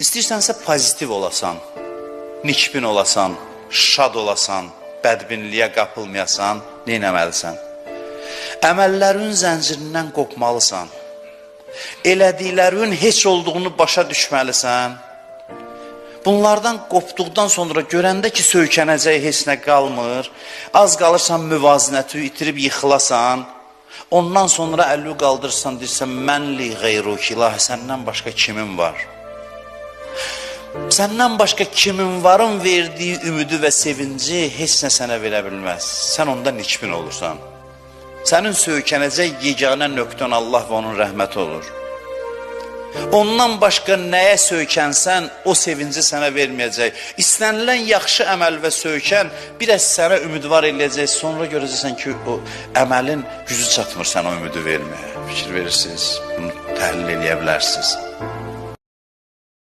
İstəyirsənsə pozitiv olasan, nikbin olasan, şad olasan, bədbinliyə qapılmayasan, nə etməlisən? Əməllərin zəncirindən qopmalısan. Elədiklərin heç olduğunu başa düşməlisən. Bunlardan qopduqdan sonra görəndə ki, söykənəcək heç nə qalmır, az qalırsan müvazinəti itirib yıxılasan, ondan sonra əlli qaldırsan, deyirsən, mənli qeyruki, ilahi, səndən başqa kimin var? Səndən başqa kimin varın verdiyi ümidi və sevinci heç nə sənə verə bilməz. Sən onda nikbin olursan. Sənin söykənəcək yeganə nöqtən Allah və onun rəhməti olur. Ondan başqa nəyə söykənsən, o sevinci sənə verməyəcək. İstənilən yaxşı əməl və söykən bir az sənə ümidvar eləyəcək. Sonra görəcəksən ki, o əməlin gücü çatmır sənə o ümidi verməyə. Fikir verirsiniz, bunu təhlil eləyə.